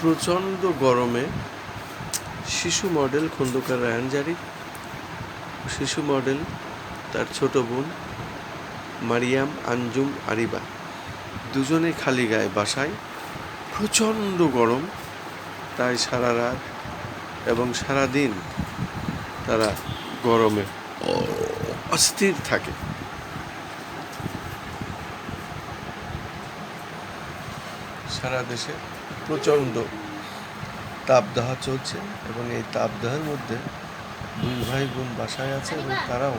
প্রচণ্ড গরমে শিশু মডেল খন্দকার রায়ান জারি, শিশু মডেল তার ছোট বোন মারিয়াম আঞ্জুম আরিবা। দুজনে খালি গায়ে বাসায়। প্রচণ্ড গরম। তাই সারা রাত এবং সারা দিন তারা গরমে অস্থির থাকে। সারা দেশে প্রচণ্ড তাপদাহ চলছে এবং এই তাপদাহের মধ্যে দুই ভাই বোন বাসায় আছে এবং তারাও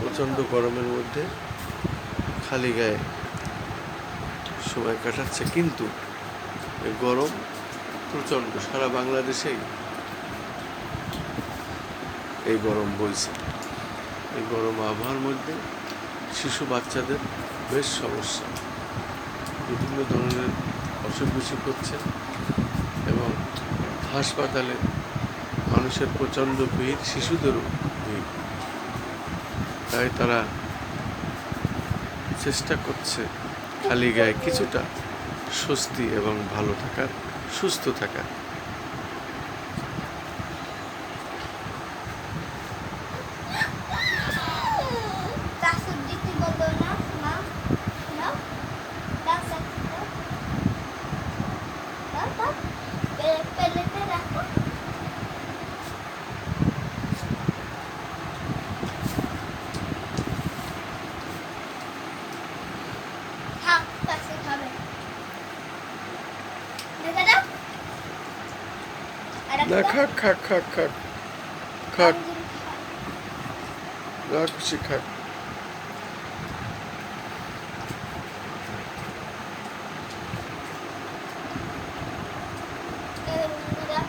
প্রচণ্ড গরমের মধ্যে খালি গায়ে সময় কাটাচ্ছে। কিন্তু এই গরম প্রচণ্ড, সারা বাংলাদেশেই এই গরম বইছে। এই গরম আবহাওয়ার মধ্যে শিশু বাচ্চাদের বেশ সমস্যা। বিভিন্ন ধরনের অসুখ বিসুখ হচ্ছে এবং হাসপাতালে মানুষের প্রচণ্ড ভিড়, শিশুদেরও ভিড়। তাই তারা চেষ্টা করছে খালি গায়ে কিছুটা স্বস্তি এবং ভালো থাকার, সুস্থ থাকার। পাশে খাবে দেখে দাও একটা খাক খাক খাক খাক। যা খুশি খাক। এবার বন্ধুরা